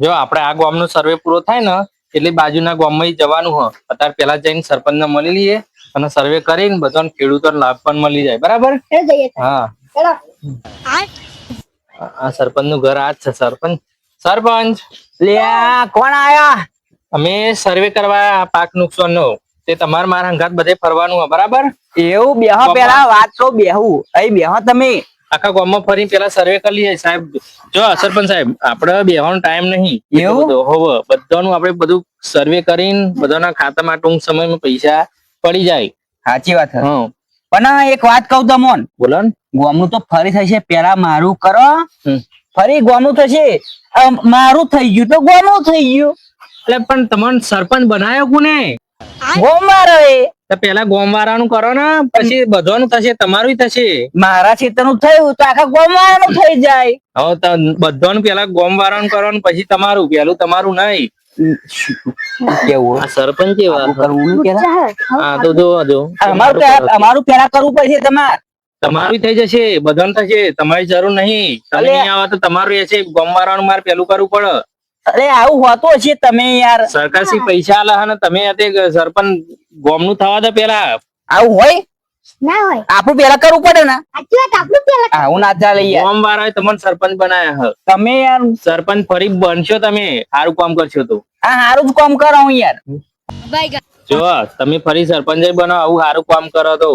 જો આપણે આ ગામનો સર્વે પૂરો થાય ને એટલે બાજુના ગામમાં જવાનું હ. અત્યારે પેલા જઈને સરપંચને મળી લઈએ અને સર્વે કરીને બધાને ખેડૂતોને લાભ પણ મળી જાય. બરાબર? હા. આ સરપંચનું ઘર આ જ છે સરપંચ. સરપંચ લે કોણ આયા? અમે સર્વે કરવા પાક નુકસાન નો તે તમારે મારા હંગાત બધે ફરવાનું હે બરાબર? એવું બેહો પેલા વાત તો બેહું. અહીં બેહો તમે. આખા ગામમાં ફરી પેલા સર્વે કરી લઈએ સાહેબ. જો સરપંચ સાહેબ આપણે બેહવાનો ટાઈમ નહીં. એવું? બધો બધાનું આપણે બધું સર્વે કરીને બધાના ખાતામાં ટૂંક સમયમાં પૈસા પડી જાય. સાચી વાત હા. પણ એક વાત કહું તમોન. બોલો ને. ગોમનું તો ફરી થશે પેલા મારું કરો. ફરી ગોમનું થશે. મારું થઈ ગયું તો ગોમનું થઈ ગયું. એટલે પણ તમને સરપંચ બનાવ્યો કોને? ગોમ એ તો પેલા ગોમ વાળાનું કરો ને પછી બધાનું થશે તમારું થશે. મારા ક્ષેત્રનું થયું તો આખા ગોમ વાળાનું થઈ જાય. હવે તો બધાનું પેલા ગોમ વાળાનું કરવાનું પછી તમારું પેલું તમારું નહીં. કેવું? સરપંચ આવું અમારું પેલા- કરવું પડશે તમારે. તમારું થઈ જશે બધાનું થશે તમારી જરૂર નહીં. તમે અલે- તો તમારું રહેશે છે વાળાનું મારે પેલું કરવું પડે. અરે આવું હોતો છે તમે યાર. સરકારથી પૈસા આલા હે ને તમે સરપંચ ગોમનું થવા દે પેલા. આવું હોય? ના હોય. આપણું પેલા કરવું પડે ને. સાચી વાત આપણું પેલા આવું ના ચાલે યાર. ગોમ વાળા તમને સરપંચ બનાયા હે. તમે યાર સરપંચ ફરી બનશો તમે સારું કામ કરશો તો. હા સારું જ કામ કરો હું યાર. જો તમે ફરી સરપંચ જ બનો આવું સારું કામ કરો તો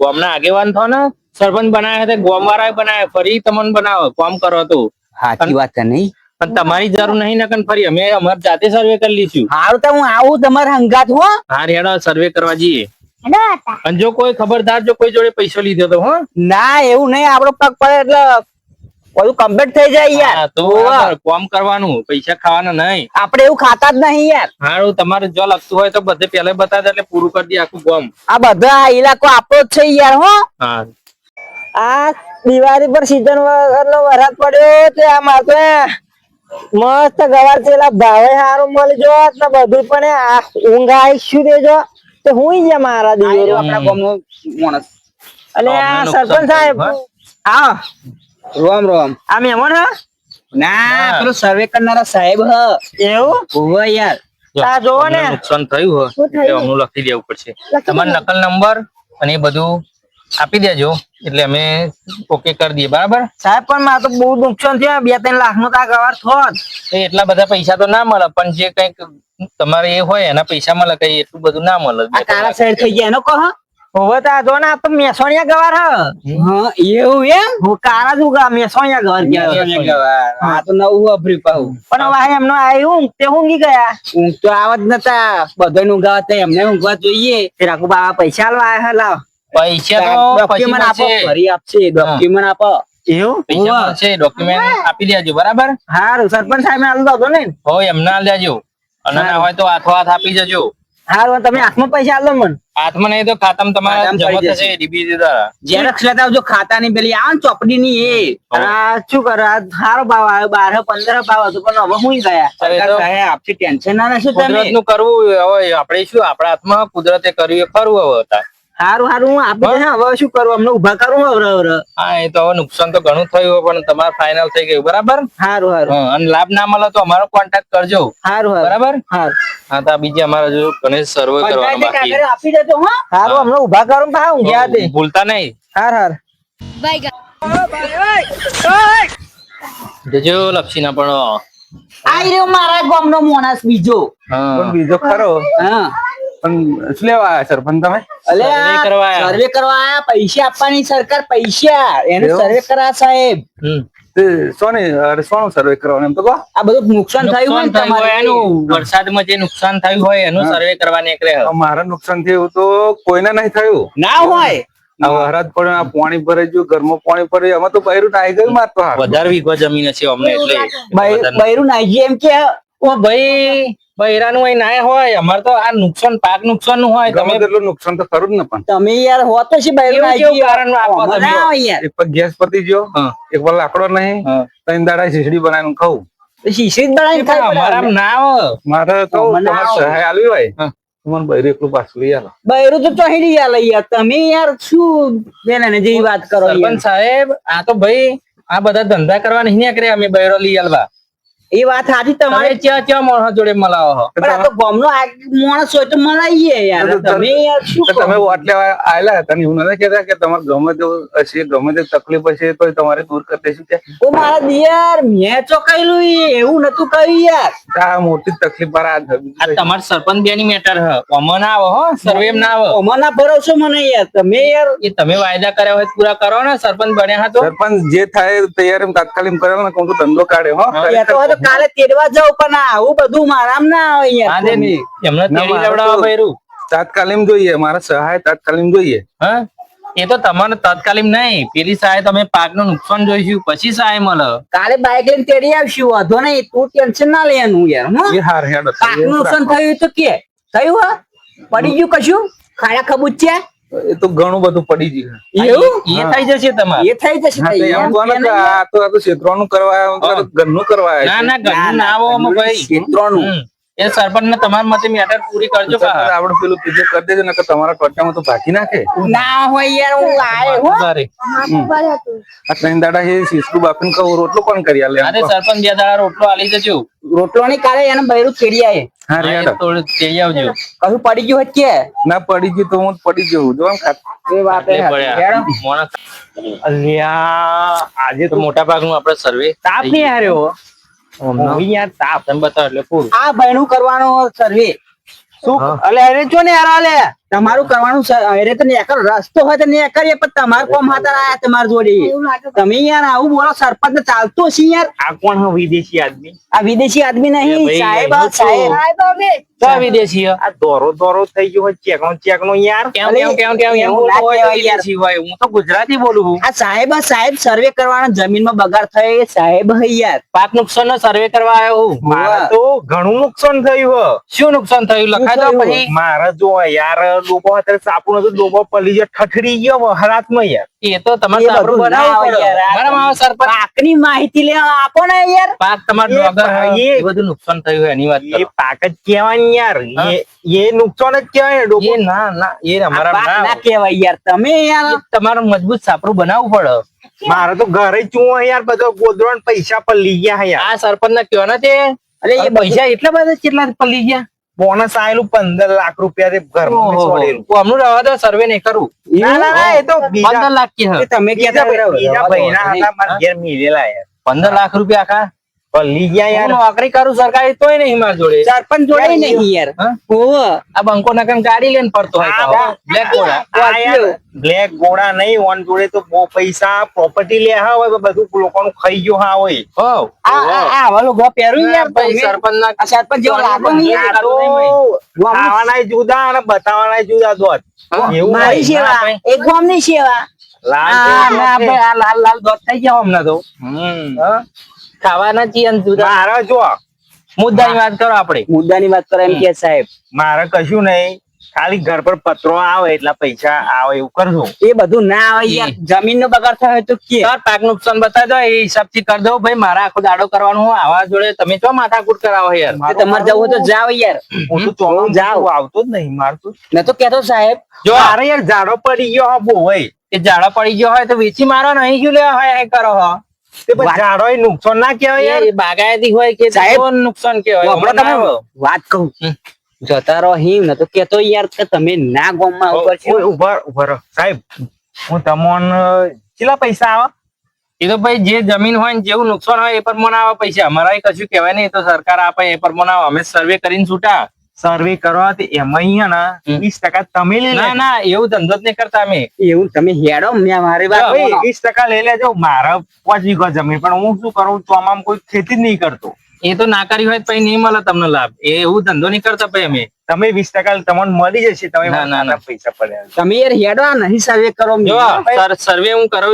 ગોમ ના આગેવાન થો ને સરપંચ બનાયા હતા ગોમ વાળા બનાયા ફરી તમને બનાવો કામ કરો તો. સાચી વાત છે નહીં. પણ તમારી જરૂર નહીં ને કન ફરી. અમે અમાર જાતે સર્વે કરી લીધું હારું તો હું આવું તમારા હંગાત હો. હા રેડો સર્વે કરવા જઈએ. અને જો કોઈ ખબરદાર જો કોઈ જોડે પૈસો લીધો તો હો. ના એવું નહીં. આપણો પગ પડે એટલે બધું કમ્પ્લીટ થઈ જાય યાર. તો કોમ કરવાનું. પૈસા ખાવાના નહીં. આપણે એવું ખાતા જ નહીં યાર. હારું તમારે જો લાગતું હોય તો બધે પેલા બતાવે એટલે પૂરું કરી દે આખું કોમ. આ બધા આ ઇલાકો આપણો જ છે યાર હો. હા. આ દિવાળી પર સીઝન નો વરસાદ પડ્યો તે આ માથે મસ્ત ગવાર પેલા ભાવે સારું મળી જો ને બધું પણ આ ઊંઘ આવી શું દેજો? તો હું જ મારા દીવો આપણા ગામનો માણસ. આ સરપંચ સાહેબ હા. રોમ રોમ. આ મહેમાન હા? ના. પેલો સર્વે કરનારા સાહેબ હ. એવું? હોવે યાર. આ જોવો ને. નુકસાન થયું હ. અમનું લખી દેવું પડશે. તમારો નકલ નંબર અને એ બધું આપી દેજો. એટલે અમે ઓકે કરી દઈએ. બરાબર? સાહેબ પણ મારે તો બહુ નુકસાન થયું. બે ત્રણ લાખ નો તો અવાર ગવાર થોત. એટલા બધા પૈસા તો ના મળે. પણ જે કંઈક તમારે એ હોય એના પૈસા મળે. કઈ એટલું બધું ના મળે. આ કાળા સાઈડ થઈ ગયા એનો કહો હવે તો જો ને તો મેસોણિયા ગવાર હ. હા એવું એમ? હું કાળા જ ઉગા મેસોણિયા ગવાર કહેવાય. આ તો નવું પાહુ. પણ હવે એમનો આવ્યું તે ઊંઘી ગયા? ઊંઘ તો આવત નતા. બધા ઊંઘાવા હતા એમને ઊંઘવા જોઈએ. રાખું બાબા પૈસા હે લાવ. પૈસા તો ડોક્યુમેન્ટ આપો ફરી આપશે ડોક્યુમેન્ટ આપો. એવું? પૈસા ડોક્યુમેન્ટ આપી દેજો બરાબર? હારું સરપંચ સાહેબ આલ દો ને. હોય એમના આલી દેજો. અને ના હોય તો હાથો હાથ આપી જજો હારું તમે હાથમાં પૈસા આલ મને. હાથમાં નહીં તો ખાતામાં તમારા જમા થશે ડીબીટી દ્વારા. ઝેરોક્ષ લેતા આવજો ખાતાની પેલી આવે ને ચોપડી ની એ આ શું કરે સારો ભાવ આવ્યો બાર પંદર ભાવ હતો પણ હવે હું ગયા. આપશે ટેન્શન ના લેશો તમે. કરવું હવે આપણે શું આપણા હાથમાં કુદરતે કર્યું એ ખરું હવે હતા હારું હારું હું આપી દે હવે શું કરું? અમને ઊભા કરું હવે હવે હા એ તો હવે નુકસાન તો ઘણું થયું પણ તમારે ફાઇનલ થઈ ગયું બરાબર? હારું હારું. અને લાભ ના મળે તો અમારો કોન્ટેક્ટ કરજો. સારું હારું. બરાબર? સારું હા તો બીજી અમારે જો ગણેશ સર્વે કરવાનો બાકી. આપી દેજો હા. હારું અમને ઊભા કરું પા ઊંઘ્યા દે. ભૂલતા નહીં. હાર હાર. જજો લપસી ના પણ. આઈ રહ્યો મારા ગામનો માણસ બીજો. હા. પણ બીજો ખરો. હા. પણ શું લેવા આવ્યા સરપંચ તમે? અલે સર્વે કરવા આયા. સર્વે કરવા આયા પૈસા આપવાની સરકાર પૈસા. એને એવું? સર્વે કરા સાહેબ. હમ. તે સોની અરે સોનું સર્વે કરવાનું એમ તો કહો. આ બધું નુકસાન થયું હોય નુકસાન ને થયું હોય તમારે. એનું. વરસાદમાં જે નુકસાન થયું હોય એનું હા. સર્વે કરવા નીકળે મારે નુકસાન થયું તો કોઈને નહીં થયું. ના હોય. આ વરસાદ પડ્યો આ પાણી ભરાઈ ગયું ઘરમાં પાણી ભરાઈ આમાં તો બૈરું નાઈ ગયું માર તો હારું. વધારે વીઘો જમીન છે અમને એટલે બૈ- બૈરું નાઈજી એમ કે ઓ ભાઈ બૈરાનું અહીં ના હોય. અમારે તો આ નુકસાન પાક નુકસાનનું હોય તમે તેટલું નુકસાન તો ખરું જ ને પણ. તમે યાર હોત તો છે બૈરું આવી ગયો? કારણ આપો તમે? યાર. એક ગેસ પતી ગયો. એક વાર લાકડો નહીં. હા. ત્રણ દાડા શીશડી બનાવીને ખાવું શીશડી જ બનાવીને ખાવ અમારા ના હોય. મારે તો મને તમારે સહાય આલવી હોય. હા. મને બૈરું એકલું પાછું લઈ આલો. બૈરું તો યાર લઈ યાર. તમે યાર શું બેન જેવી વાત કરો સરપંચ સાહેબ આ તો ભાઈ આ બધા ધંધા કરવા નહીં નીકળ્યા. અમે બૈરો લઈ આલવા. એ વાત સાચી તમારે. ચ્યાં ચ્યાં માણસ જોડે મલાવો પણ આ તો ગામનો આ માણસ હોય તો મલાઈએ યાર. તમે- યાર શું તમે વોટ લેવા આયેલા હતા ને હું નથી કહેતા કે તમારે ગમે તો હશે ગમે તે તકલીફ હશે તો તમારે દૂર કરી દેશું કે ઓ મારા દિયાર મેં ચોકાયેલું ઈ, એવું નતું કહ્યું યાર. આ મોટી તકલીફ પર આ. આ તમારે સરપંચ બે ની મેટર હ. ઓમાં ના આવો હો સર્વે ના આવો. ઓમાં ના ભરોસો મને યાર તમે યાર એ તમે વાયદા કર્યા હોય પૂરા કરો ને સરપંચ બન્યા હતા સરપંચ જે થાય તૈયાર એમ તાત્કાલિક કરેલો ને કહું તો ધંધો કાઢે હો. તો કાલે તેડવા જાવ પણ આવું બધું મારામ ના આવે યાર એમને તેડી લેવડાવવા તો- તાત્કાલિક જોઈએ મારા સહાય તાત્કાલિક જોઈએ. હા? એ તો તમારે તાત્કાલિક નહીં. પેલી સહાય તમે પાકનું નુકસાન જોઈશું પછી સહાય મળે. કાલે બાઇક લઈને તેડી આવશું વાંધો નહીં. તું ટેન્શન ના લેવાનું યાર હાર પાકનું નુકસાન થયું તો કે. થયું હા. પડી ગયું કશું? ખાડા ખબુચ્યા એ તો ઘણું બધું પડી ગયું. એ થઈ જશે તમારે. એ થઈ જશે આ તો ક્ષેત્રોનું કરવા ઘરનું કરવા ના ના ઘરનું ના આવો ભાઈ. ક્ષેત્રોનું. એ સરપંચ ને તમારા મતે મેટર પૂરી કરજો આપડે આપણે પેલું કીધું કરી દેજો નકર તમારા ટોટામાં તો ભાગી નાખે. ના હોય યાર હું લાય. હો. અરે માથું પર હતું. આ ત્રણ દાડા હે શીશડું બાપન કહું રોટલો કોણ કરી આલે? અરે સરપંચ બે દાડા રોટલો આલી જજો રોટલો ની કાલે એને બૈરું કેડી આયે. હા રે થોડું તેડી આવજો. કહું પડી ગયું હોત કે? ના પડી ગયું તો હું પડી જવું જો આમ ખાત- એ વાત હે અલ્યા આજે તો મોટા ભાગનું આપણે સર્વે તાપ નહીં હાર્યો. તાપ બતાવો એટલે પૂરું. આ ભાઈનું કરવાનો સર્વે શું? અલે અરે ચો ને યાર અલે. તમારું કરવાનું અરે તો નેકર રસ્તો હોય તો એ પણ તમારું કોમ હાથર આયા તમાર જોડે. તમે યાર આવું બોલો સરપંચ ને ચાલતો છે યાર. આ કોણ હે વિદેશી આદમી? આ વિદેશી આદમી નહીં સાહેબ સાહેબ. સાહેબ તો વિદેશી આ દોરો દોરો થઈ ગયો હોય ચેક નો ચેક નો યાર કેમ કેમ કેમ કેમ એમ હોય. વિદેશી હોય. હું તો ગુજરાતી બોલું છું. આ સાહેબ સાહેબ સર્વે કરવાનો જમીનમાં બગાડ થયો એ સાહેબ હે યાર. પાક નુકસાન નો સર્વે કરવા આવ્યો હું. મારા તો ઘણું નુકસાન થયું હે. શું નુકસાન થયું? લખાય તો પછી. મારા જો યાર ડોબો અત્યારે સાપુ નતું ડોબો પલી ગયો ઠઠડી ગયો વહરાતમાં યાર. એ તો તમારે સાપુ સારું પડે. યાર. આવે પાકની માહિતી લેવા આપો ને યાર. પાક તમારે ડોગર એ બધું નુકસાન થયું એની વાત એ પાક જ કહેવાય યાર. એ નુકસાન જ કહેવાય ને ડોબો. ના ના એ અમારા ના કહેવાય યાર. તમે યાર. તમારું મજબૂત સાપરું બનાવવું પડે. મારે તો ઘરે ચું યાર બધો ગોદરો ને પૈસા લઈ ગયા યાર. આ સરપંચ ને કયો ને તે? અરે એ એ પૈસા એટલા બધા કેટલા પલી ગયા? બોનસ આયેલું પંદર લાખ રૂપિયા ઘરમાં અમનું રવા દો સર્વે નહીં કરું. ના ના ના એ તો પંદર લાખ કે તમે કહેતા બરાબર. બીજા ભાઈના હતા મારા ઘેર મિલેલા પંદર લાખ રૂપિયા આખા? પલ્લી ગયા યાર. નોકરી કરું સરકારી તોય નહીં મારા જોડે. સરપંચ જોડે નહીં યાર. હા? આ બંકો નકન ગાડી લઈને ફરતો હોય બ્લેક ઘોડા બ્લેક ગોળા નહીં ઓન જોડે તો બહુ પૈસા પ્રોપર્ટી લે હા હોય બધું લોકોનું ખાઈ ગયો હા હોય. હો. આ આ આ વાલો ગો પહેર્યું યાર સરપંચ ના સરપંચ જેવો લાગો નહીં જુદા અને બતાવાના જુદા દોત એવું મારી સેવા. એક ગામની સેવા. લાલ લાલ લાલ દોત થઈ ગયા હમણાં તો. હમ. ખાવાના છીએ અને જુદા. મારે જો. મુદ્દાની વાત કરો આપણે મુદ્દાની વાત કરો એમ કે સાહેબ. મારે કશું નહીં. ખાલી ઘર પર પત્રો આવે એટલા પૈસા આવે એવું કરજો એ બધું ના આવે યાર. જમીન નો બગાડ થયો તો કે. સર પાક નુકસાન બતાવી દો એ હિસાબથી કરી દો ભાઈ મારા આખો દાડો કરવાનું હોય આવા જોડે. તમે ચો માથાકૂટ કરાવો યાર. તમારે જવું તો જાઓ યાર. હું તો ચોમાસું જાઓ. આવતો જ નહીં મારતું ન તો કેતો સાહેબ જો અરે યાર ઝાડો પડી ગયો હા બહુ હોય એ જાડો પડી ગયો હોય તો વેચી મારો નહીં શું લેવા હોય એ કરો હો. તે પછી નુકસાન ના કહેવાય યાર. બાગાયતી હોય કે નુકસાન કેવાય વાપરો તમે વાત કહું. જતા રહો હિમ ને તો કેતો યાર કે તમે ના ગામમાં ઉપર ઊભા ઊભા રહો. સાહેબ હું તમને કેટલા પૈસા આવે? એ તો ભાઈ જે જમીન હોય ને જેવું નુકસાન હોય એ પ્રમાણે આવે પૈસા. અમારા કશું કહેવાય નહીં. તો સરકાર આપે એ પ્રમાણે આવે. અમે સર્વે કરીને છૂટા. સર્વે કરવા એમાં વીસ ટકા તમે લઈ ના ના એવું ધંધો જ નહીં કરતા અમે. એવું તમે હેડો મારી વાત વીસ ટકા લઈ લેજો મારા પાંચ ગયો જમીન પણ હું શું કરું ચોમામાં કોઈ ખેતી જ નહીં કરતો. એ તો ના કરી હોય પછી નહીં મળે તમને લાભ. એ એવું ધંધો નહીં કરતા ભાઈ અમે. તમે વીસ ટકા તમને મળી જશે તમે ના, ના, ના. પૈસા પડ્યા. તમે યાર હેડો આ નહીં સર્વે કરો સર્વે હું કરો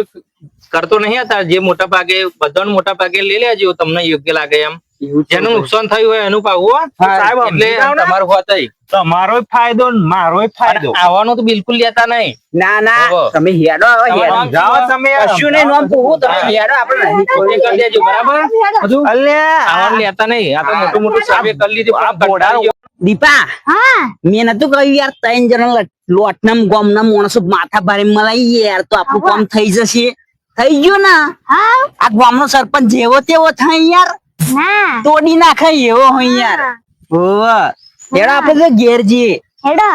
કરતો નહીં હતા. જે મોટા ભાગે બધાને મોટા ભાગે લઈ લેજો તમને યોગ્ય લાગે એમ. જેનું નુકસાન થયું હોય એનું પાવું સાહેબ, એટલે તમારું હોત તમારો ફાયદો મારો ફાયદો. આવવાનું તો બિલકુલ લેતા નહીં. ના ના તમે હેડો હેડો. જાઓ તમે કશું નહીં નોમ પૂછવું તમે હેડો આપણે નહીં કરી દેજો બરાબર? હજુ અલ્યા આવવાનું લેતા નહીં. આ તો મોટું મોટું સાબે કરી લીધું આ બોડા- દીપા હા. મેં નતું કહ્યું યાર ત્રણ જણા લોટનામ ગોમના માણસો માથા ભારે મલાઈ યાર તો આપણું કામ થઈ જશે. થઈ ગયું ને? હા. આ ગામનો સરપંચ જેવો તેવો થાય યાર. ના. તોડી નાખે એવો હોય યાર. હોવે. હેડો આપણે ઘેર જઈએ. હેડો.